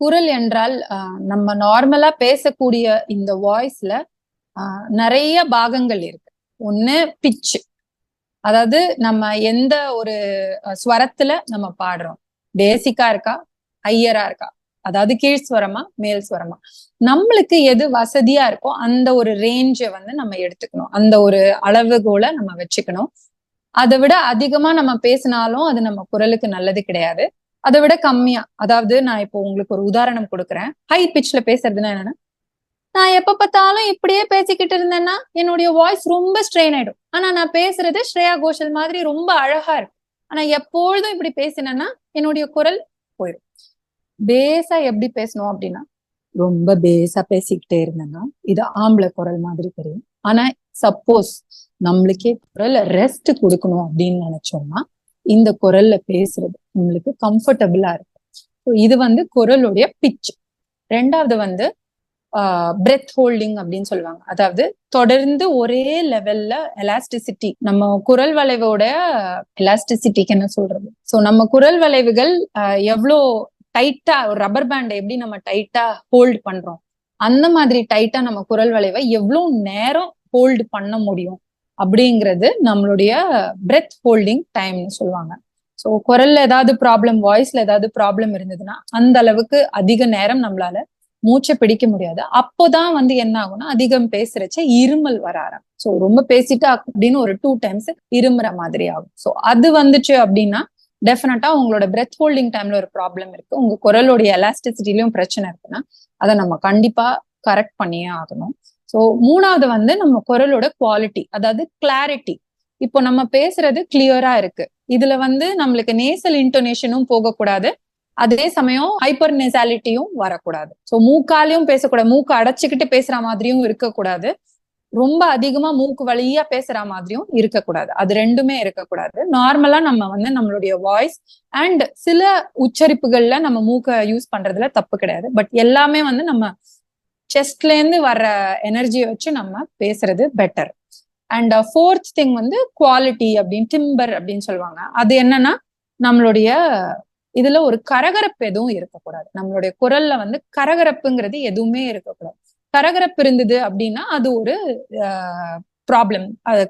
குரல் என்றால் நம்ம நார்மலா பேசக்கூடிய இந்த வாய்ஸ்ல நிறைய பாகங்கள் இருக்கு. ஒண்ணு பிச் அதாவது நம்ம எந்த ஒரு ஸ்வரத்துல நம்ம பாடுறோம். பேசிக்கா இருக்கா? ஐயரா இருக்கா? அதாவது கீழ் ஸ்வரமா மேல் ஸ்வரமா. நம்மளுக்கு எது வசதியா இருக்கோ அந்த ஒரு ரேஞ்சை வந்து நம்ம எடுத்துக்கணும். அந்த ஒரு அளவுகோலை நம்ம வச்சுக்கணும். அதை விட அதிகமா நம்ம பேசினாலும் அது நம்ம குரலுக்கு நல்லது கிடையாது. அதை விட கம்மியா. அதாவது நான் இப்போ உங்களுக்கு ஒரு உதாரணம் கொடுக்குறேன். ஹை பிச்ல பேசுறதுன்னா என்னன்னா நான் எப்ப பார்த்தாலும் இப்படியே பேசிக்கிட்டு இருந்தேன்னா என்னுடைய வாய்ஸ் ரொம்ப ஸ்ட்ரெயின் ஆயிடும். ஆனா நான் பேசுறது ஸ்ரேயா கோஷல் மாதிரி ரொம்ப அழகா இருக்கும். ஆனா எப்பொழுதும் இப்படி பேசினேன்னா என்னுடைய குரல் போயிடும். பேஸா எப்படி பேசணும் அப்படின்னா ரொம்ப பேஸா பேசிக்கிட்டே இருந்தேன்னா இது ஆம்பளை குரல் மாதிரி தெரியும். ஆனா சப்போஸ் நம்மளுக்கே குரல் ரெஸ்ட் கொடுக்கணும் அப்படின்னு நினைச்சோம்னா இந்த குரல்ல பேசுறது நம்மளுக்கு கம்ஃபர்டபுளா இருக்கும். இது வந்து குரலுடைய பிச் ரெண்டாவது வந்து பிரெத் ஹோல்டிங் அப்படின்னு சொல்லுவாங்க. அதாவது தொடர்ந்து ஒரே லெவல்ல எலாஸ்டிசிட்டி நம்ம குரல் வளைவோட எலாஸ்டிசிட்டிக்கு என்ன சொல்றது? ஸோ நம்ம குரல் வளைவுகள் எவ்வளோ டைட்டா ஒரு ரப்பர் பேண்டை எப்படி நம்ம டைட்டா ஹோல்டு பண்றோம்? அந்த மாதிரி டைட்டா நம்ம குரல் வளைவை எவ்வளோ நேரம் ஹோல்டு பண்ண முடியும்? அப்படிங்கிறது நம்மளுடைய பிரெத் ஹோல்டிங் டைம்னு சொல்லுவாங்க. ஸோ குரல்ல ஏதாவது ப்ராப்ளம் வாய்ஸ்ல ஏதாவது ப்ராப்ளம் இருந்ததுன்னா அந்த அளவுக்கு அதிக நேரம் நம்மளால மூச்சை பிடிக்க முடியாது. அப்போதான் வந்து என்ன ஆகும்னா அதிகம் பேசுறச்ச இருமல் வர ஆரம்பம் ஸோ ரொம்ப பேசிட்டா அப்படின்னு ஒரு டூ டைம்ஸ் இருமுற மாதிரி ஆகும். ஸோ அது வந்துச்சு அப்படின்னா டெஃபினட்டா உங்களோட பிரெத் ஹோல்டிங் டைம்ல ஒரு ப்ராப்ளம் இருக்கு. உங்க குரலோடைய எலாஸ்டிசிட்டிலயும் பிரச்சனை இருக்குன்னா அதை நம்ம கண்டிப்பா கரெக்ட் பண்ணியே ஆகணும். ஸோ மூணாவது வந்து நம்ம குரலோட குவாலிட்டி அதாவது கிளாரிட்டி இப்போ நம்ம பேசுறது கிளியரா இருக்கு. இதுல வந்து நம்மளுக்கு நேசல் இன்டோனேஷனும் போகக்கூடாது. அதே சமயம் ஹைப்பர் நெசாலிட்டியும் வரக்கூடாது. ஸோ மூக்காலையும் பேசக்கூடாது. மூக்கு அடைச்சிக்கிட்டு பேசுற மாதிரியும் இருக்கக்கூடாது. ரொம்ப அதிகமா மூக்கு வழியா பேசுற மாதிரியும் இருக்கக்கூடாது. அது ரெண்டுமே இருக்கக்கூடாது. நார்மலா நம்ம வந்து நம்மளுடைய வாய்ஸ் அண்ட் சில உச்சரிப்புகள்ல நம்ம மூக்க யூஸ் பண்றதுல தப்பு கிடையாது. பட் எல்லாமே வந்து நம்ம செஸ்ட்ல இருந்து வர்ற எனர்ஜியை வச்சு நம்ம பேசுறது பெட்டர் அண்ட் ஃபோர்த் திங் வந்து குவாலிட்டி அப்படின்னு டிம்பர் அப்படின்னு சொல்லுவாங்க. அது என்னன்னா நம்மளுடைய இதுல ஒரு கரகரப்பு எதுவும் இருக்கக்கூடாது. நம்மளுடைய குரல்ல வந்து கரகரப்புங்கிறது எதுவுமே இருக்கக்கூடாது. கரகரப்பு இருந்தது அப்படின்னா அது ஒரு ப்ராப்ளம் அது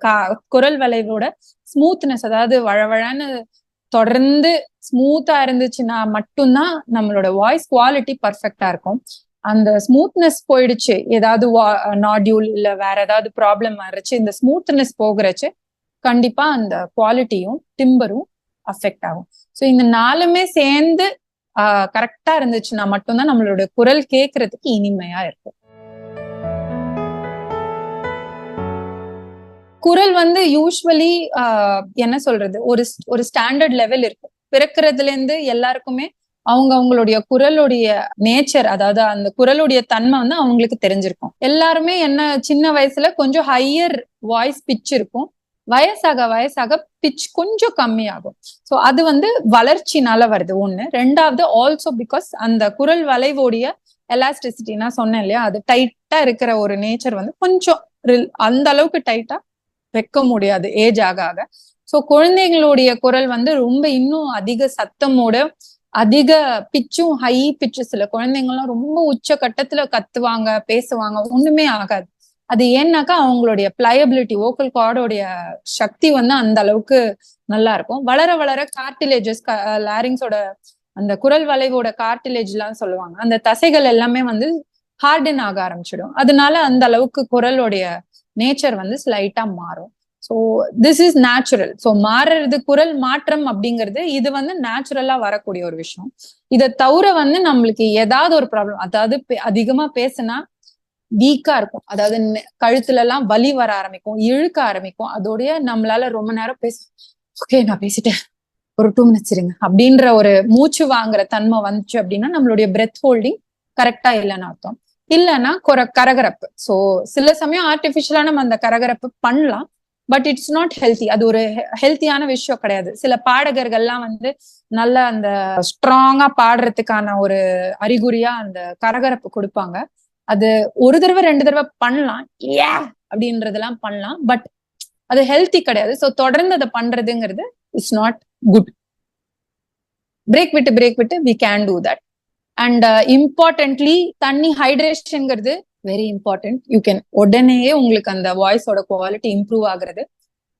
குரல் வளைவோட ஸ்மூத்னஸ் அதாவது வழவழன்னு தொடர்ந்து ஸ்மூத்தா இருந்துச்சுன்னா மட்டும்தான் நம்மளோட வாய்ஸ் குவாலிட்டி பர்ஃபெக்டா இருக்கும். அந்த ஸ்மூத்னஸ் போயிடுச்சு. ஏதாவது நாடியூல் இல்ல வேற ஏதாவது ப்ராப்ளம் வரச்சு இந்த ஸ்மூத்னஸ் போகிறச்சு கண்டிப்பா அந்த குவாலிட்டியும் டிம்பரும் அஃபெக்ட் ஆகும். ஸோ இந்த நாலுமே சேர்ந்து கரெக்டா இருந்துச்சுன்னா மட்டும்தான் நம்மளோட குரல் கேட்கறதுக்கு இனிமையா இருக்கும். குரல் வந்து யூஸ்வலி என்ன சொல்றது? ஒரு ஒரு ஸ்டாண்டர்ட் லெவல் இருக்கும். பிறக்கிறதுல இருந்து எல்லாருக்குமே அவங்க அவங்களுடைய குரலுடைய நேச்சர் அதாவது அந்த குரலுடைய தன்மை வந்து அவங்களுக்கு தெரிஞ்சிருக்கும். எல்லாருமே என்ன சின்ன வயசுல கொஞ்சம் ஹையர் வாய்ஸ் பிச் இருக்கும். வயசாக வயசாக பிச் கொஞ்சம் கம்மியாகும். ஸோ அது வந்து வளர்ச்சினால வருது. ஒண்ணு. ரெண்டாவது ஆல்சோ பிகாஸ் அந்த குரல் வளைவோடைய எலாஸ்டிசிட்டி நான் சொன்னேன் இல்லையா? அது டைட்டா இருக்கிற ஒரு நேச்சர் வந்து கொஞ்சம் அந்த அளவுக்கு டைட்டா வைக்க முடியாது ஏஜ் ஆக ஆக. ஸோ குழந்தைங்களுடைய குரல் வந்து ரொம்ப இன்னும் அதிக சத்தமோட அதிக பிச்சும் ஹை பிச்சு சில குழந்தைங்கள்லாம் ரொம்ப உச்ச கட்டத்துல கத்துவாங்க பேசுவாங்க. ஒண்ணுமே ஆகாது. அது ஏன்னாக்கா அவங்களுடைய பிளையபிலிட்டி ஓக்கல் கார்டோடைய சக்தி வந்து அந்த அளவுக்கு நல்லா இருக்கும். வளர வளர கார்டிலேஜஸ் லாரிங்ஸோட அந்த குரல் வளைவோட கார்டிலேஜ் எல்லாம் சொல்லுவாங்க. அந்த தசைகள் எல்லாமே வந்து ஹார்டன் ஆக ஆரம்பிச்சிடும். அதனால அந்த அளவுக்கு குரலோடைய நேச்சர் வந்து ஸ்லைட்டா மாறும். So this is natural so மாறுறது குரல் மாற்றம் அப்படிங்கிறது இது வந்து நேச்சுரலா வரக்கூடிய ஒரு விஷயம். இதை தவிர வந்து நம்மளுக்கு ஏதாவது ஒரு ப்ராப்ளம் அதாவது அதிகமா பேசுனா வீக்கா இருக்கும். அதாவது கழுத்துல எல்லாம் வலி வர ஆரம்பிக்கும் இழுக்க ஆரம்பிக்கும். அதோடைய நம்மளால ரொம்ப நேரம் பேச ஓகே நான் பேசிட்டேன். ஒரு டூ மினிட்ஸ் இருங்க. அப்படின்ற ஒரு மூச்சு வாங்குற தன்மை வந்துச்சு அப்படின்னா நம்மளுடைய பிரெத் ஹோல்டிங் கரெக்டா இல்லைன்னு அர்த்தம். இல்லைன்னா குற கரகரப்பு. ஸோ சில சமயம் ஆர்டிபிஷியலா நம்ம அந்த கரகரப்பு பண்ணலாம். பட் இட்ஸ் நாட் ஹெல்த்தி அது ஒரு ஹெல்த்தியான விஷயம் கிடையாது. சில பாடகர்கள்லாம் வந்து நல்ல அந்த ஸ்ட்ராங்கா பாடுறதுக்கான ஒரு அறிகுறியா அந்த கரகரப்பு கொடுப்பாங்க. அது ஒரு தடவை ரெண்டு தடவை பண்ணலாம். ஏ அப்படின்றதெல்லாம் பண்ணலாம். பட் அது ஹெல்த்தி கிடையாது. ஸோ தொடர்ந்து அதை பண்றதுங்கிறது இட்ஸ் நாட் குட் பிரேக் விட்டு பிரேக் விட்டு we can do that and importantly தண்ணி ஹைட்ரேஷன்ங்கிறது வெரி இம்பார்ட்டன்ட் யூ கேன் உடனேயே உங்களுக்கு அந்த வாய்ஸோட குவாலிட்டி இம்ப்ரூவ் ஆகுறது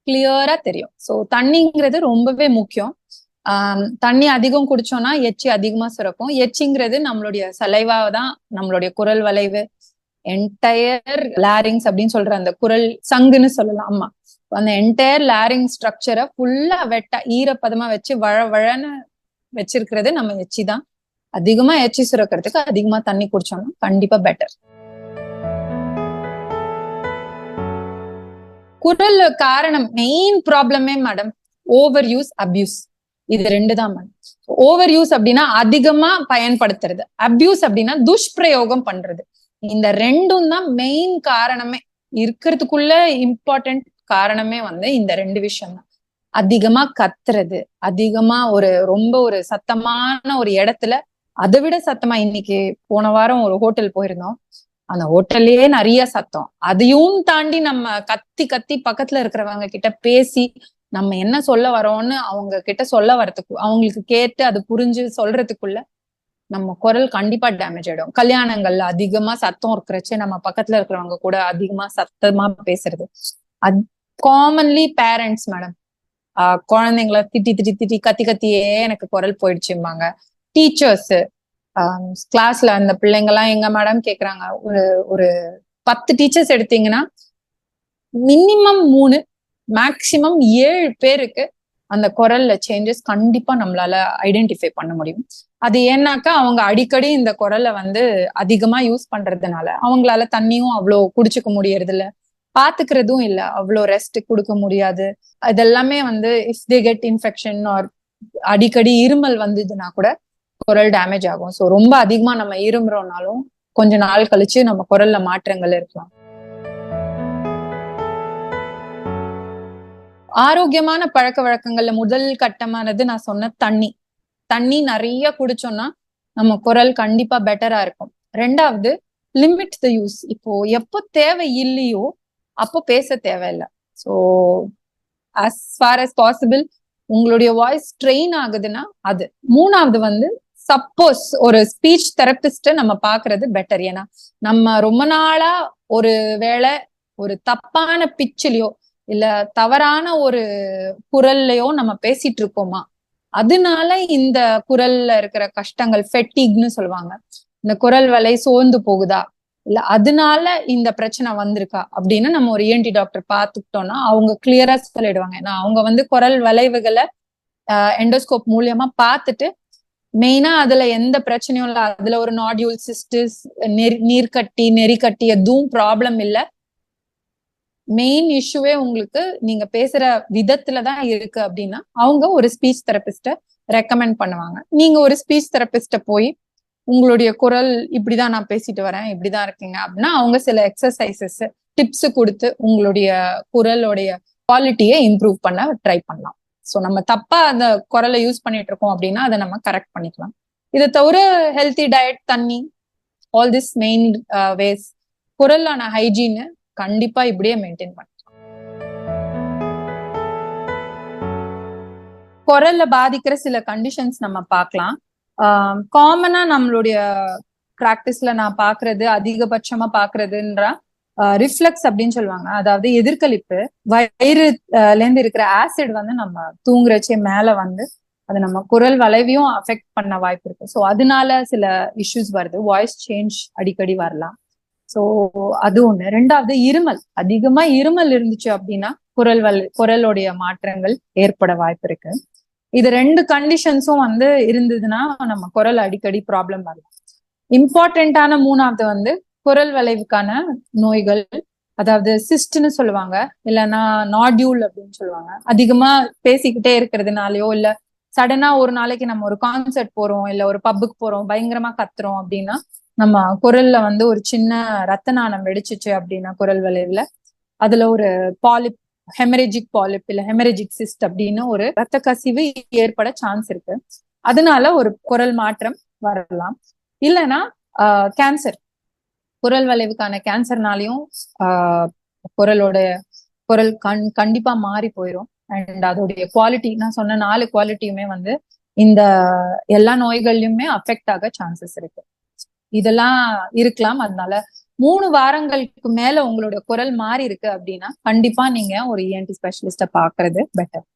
கிளியரா தெரியும். ஸோ தண்ணிங்கிறது ரொம்பவே முக்கியம். தண்ணி அதிகம் குடிச்சோம்னா எச்சி அதிகமா சுரக்கும். எச்சிங்கிறது நம்மளுடைய சலைவா தான் நம்மளுடைய குரல் வளைவு என்டையர் லேரிங்ஸ் அப்படின்னு சொல்ற அந்த குரல் சங்குன்னு சொல்லலாம். ஆமா. அந்த என்டையர் லேரிங் ஸ்ட்ரக்சரை ஃபுல்லா வெட்ட ஈரப்பதமா வச்சு வழ வழன்னு வச்சிருக்கிறது நம்ம எச்சி தான். அதிகமா எச்சி சுரக்கிறதுக்கு அதிகமா தண்ணி குடிச்சோம்னா கண்டிப்பா பெட்டர் குரல் காரணம் மெயின் ப்ராப்ளமே மேடம் ஓவர் யூஸ் அப்யூஸ் இது ரெண்டு தான் மேடம் ஓவர் யூஸ் அப்படின்னா அதிகமா பயன்படுத்துறது. அப்யூஸ் அப்படின்னா துஷ்பிரயோகம் பண்றது. இந்த ரெண்டும் தான் மெயின் காரணமே. இருக்கிறதுக்குள்ள இம்பார்ட்டன்ட் காரணமே வந்து இந்த ரெண்டு விஷயம் தான். அதிகமா கத்துறது அதிகமா ஒரு ரொம்ப ஒரு சத்தமான ஒரு இடத்துல அதை விட சத்தமா இன்னைக்கு போன வாரம் ஒரு ஹோட்டல் போயிருந்தோம். அந்த ஹோட்டல்லயே நிறைய சத்தம். அதையும் தாண்டி நம்ம கத்தி கத்தி பக்கத்துல இருக்கிறவங்க கிட்ட பேசி நம்ம என்ன சொல்ல வரோம்னு அவங்க கிட்ட சொல்ல வரதுக்கு அவங்களுக்கு கேட்டு அது புரிஞ்சு சொல்றதுக்குள்ள நம்ம குரல் கண்டிப்பா டேமேஜ் ஆயிடும். கல்யாணங்கள்ல அதிகமா சத்தம் இருக்கிறச்சு நம்ம பக்கத்துல இருக்கிறவங்க கூட அதிகமா சத்தமா பேசுறது. அது காமன்லி பேரண்ட்ஸ் மேடம் ஆஹ் குழந்தைங்கள திட்டி திட்டி திட்டி கத்தி கத்தியே எனக்கு குரல் போயிடுச்சும்பாங்க. டீச்சர்ஸ் கிளாஸ்ல அந்த பிள்ளைங்க எல்லாம் எங்க மேடம் கேக்குறாங்க ஒரு ஒரு பத்து டீச்சர்ஸ் எடுத்தீங்கன்னா மினிமம் மூணு மேக்சிமம் ஏழு பேருக்கு அந்த குரல்ல சேஞ்சஸ் கண்டிப்பா நம்மளால ஐடென்டிஃபை பண்ண முடியும். அது ஏன்னாக்கா அவங்க அடிக்கடி இந்த குரலை வந்து அதிகமா யூஸ் பண்றதுனால அவங்களால தண்ணியும் அவ்வளோ குடிச்சுக்க முடியறது இல்ல பாத்துக்கிறதும் இல்ல அவ்வளோ ரெஸ்ட் கொடுக்க முடியாது. இதெல்லாமே வந்து if they get infection or அடிக்கடி இருமல் வந்ததுன்னா கூட குரல் டேமேஜ் ஆகும். ஸோ ரொம்ப அதிகமா நம்ம இருமுறோம்னாலும் கொஞ்ச நாள் கழிச்சு நம்ம குரல்ல மாற்றங்கள் இருக்கலாம். ஆரோக்கியமான பழக்க வழக்கங்கள்ல முதல் கட்டமானது நான் சொன்ன தண்ணி. தண்ணி நிறைய குடிச்சோம்னா நம்ம குரல் கண்டிப்பா பெட்டரா இருக்கும். ரெண்டாவது லிமிட் த யூஸ் இப்போ எப்போ தேவை இல்லையோ அப்போ பேச தேவையில்லை. So as far as possible உங்களுடைய வாய்ஸ் ட்ரெயின் ஆகுதுன்னா அது. மூணாவது வந்து சப்போஸ் ஒரு ஸ்பீச் தெரபிஸ்ட நம்ம பாக்குறது பெட்டர் ஏன்னா நம்ம ரொம்ப நாளா ஒரு வேளை ஒரு தப்பான பிச்சிலையோ இல்ல தவறான ஒரு குரல்லையோ நம்ம பேசிட்டு இருக்கோமா அதனால இந்த குரல்ல இருக்கிற கஷ்டங்கள் ஃபெட்டிக்னு சொல்லுவாங்க. இந்த குரல் வலை சோர்ந்து போகுதா? இல்ல அதனால இந்த பிரச்சனை வந்திருக்கா? அப்படின்னு நம்ம ஒரு ஏன்டி டாக்டர் பாத்துக்கிட்டோம்னா அவங்க கிளியரா சொல்லிடுவாங்க. ஏன்னா அவங்க வந்து குரல் வளைவுகளை எண்டோஸ்கோப் மூலியமா பார்த்துட்டு மெயினா அதுல எந்த பிரச்சனையும் இல்ல. அதுல ஒரு நாடியூல் சிஸ்டிஸ் நீர் கட்டி நெறி கட்டி எதுவும் ப்ராப்ளம் இல்ல. மெயின் இஷ்யூவே உங்களுக்கு நீங்க பேசுற விதத்துல தான் இருக்கு அப்படின்னா அவங்க ஒரு ஸ்பீச் தெரபிஸ்ட ரெக்கமெண்ட் பண்ணுவாங்க. நீங்க ஒரு ஸ்பீச் தெரபிஸ்ட போய் உங்களுடைய குரல் இப்படிதான் நான் பேசிட்டு வரேன் இப்படிதான் இருக்கீங்க அப்படின்னா அவங்க சில எக்ஸசைசஸ் டிப்ஸ் கொடுத்து உங்களுடைய குரலுடைய குவாலிட்டியை இம்ப்ரூவ் பண்ண ட்ரை பண்ணலாம். ஸோ நம்ம தப்பா அந்த குரலை யூஸ் பண்ணிட்டு இருக்கோம் அப்படின்னா அதை நம்ம கரெக்ட் பண்ணிக்கலாம். இதை தவிர ஹெல்த்தி டயட் தண்ணி ஆல் திஸ் மெயின் வேஸ் குரலான ஹைஜீன் கண்டிப்பா இப்படியே மெயின்டைன் பண்ணலாம் குரல்ல பாதிக்கிற சில கண்டிஷன்ஸ் நம்ம பார்க்கலாம். காமனா நம்மளுடைய பிராக்டிஸ்ல நான் பாக்குறது அதிகபட்சமா பாக்குறதுன்றா ரிஃப்ளக்ஸ் அப்படின்னு சொல்லுவாங்க. அதாவது எதிர்கழிப்பு. வயிறுல இருந்து இருக்கிற ஆசிட் வந்து நம்ம தூங்குறச்சே மேல வந்து அது நம்ம குரல் வளைவையும் அஃபெக்ட் பண்ண வாய்ப்பு இருக்கு. ஸோ அதனால சில இஷ்யூஸ் வருது. வாய்ஸ் சேஞ்ச் அடிக்கடி வரலாம். ஸோ அது ஒண்ணு. ரெண்டாவது இருமல். அதிகமா இருமல் இருந்துச்சு அப்படின்னா குரல் வல் குரலுடைய மாற்றங்கள் ஏற்பட வாய்ப்பு இருக்கு. இது ரெண்டு கண்டிஷன்ஸும் வந்து இருந்ததுன்னா நம்ம குரல் அடிக்கடி ப்ராப்ளம் வரலாம். இம்பார்ட்டன்டான மூணாவது வந்து குரல் வளைவுக்கான நோய்கள் அதாவது சிஸ்ட்னு சொல்லுவாங்க. இல்லைன்னா நாடியூல் அப்படின்னு சொல்லுவாங்க. அதிகமா பேசிக்கிட்டே இருக்கிறதுனாலயோ இல்ல சடனா ஒரு நாளைக்கு நம்ம ஒரு கான்சர்ட் போறோம் இல்ல ஒரு பப்புக்கு போறோம் பயங்கரமா கத்துறோம் அப்படின்னா நம்ம குரல்ல வந்து ஒரு சின்ன ரத்த நாணம் வெடிச்சிச்சு அப்படின்னா குரல் வளைவுல அதுல ஒரு பாலிப் ஹெமரேஜிக் பாலிப் இல்ல ஹெமரேஜிக் சிஸ்ட் அப்படின்னு ஒரு ரத்த கசிவு ஏற்பட சான்ஸ் இருக்கு. அதனால ஒரு குரல் மாற்றம் வரலாம். இல்லைன்னா கேன்சர் குரல் வளைவுக்கான கேன்சர்னாலையும் ஆஹ் குரலோட குரல் கண் கண்டிப்பா மாறி போயிடும் அண்ட் அதோடைய குவாலிட்டி நான் சொன்ன நாலு குவாலிட்டியுமே வந்து இந்த எல்லா நோய்கள்லயுமே அஃபெக்ட் ஆக சான்சஸ் இருக்கு. இதெல்லாம் இருக்கலாம். அதனால மூணு வாரங்களுக்கு மேல உங்களோட குரல் மாறி இருக்கு அப்படின்னா கண்டிப்பா நீங்க ஒரு இஎன்டி ஸ்பெஷலிஸ்ட பாக்குறது பெட்டர்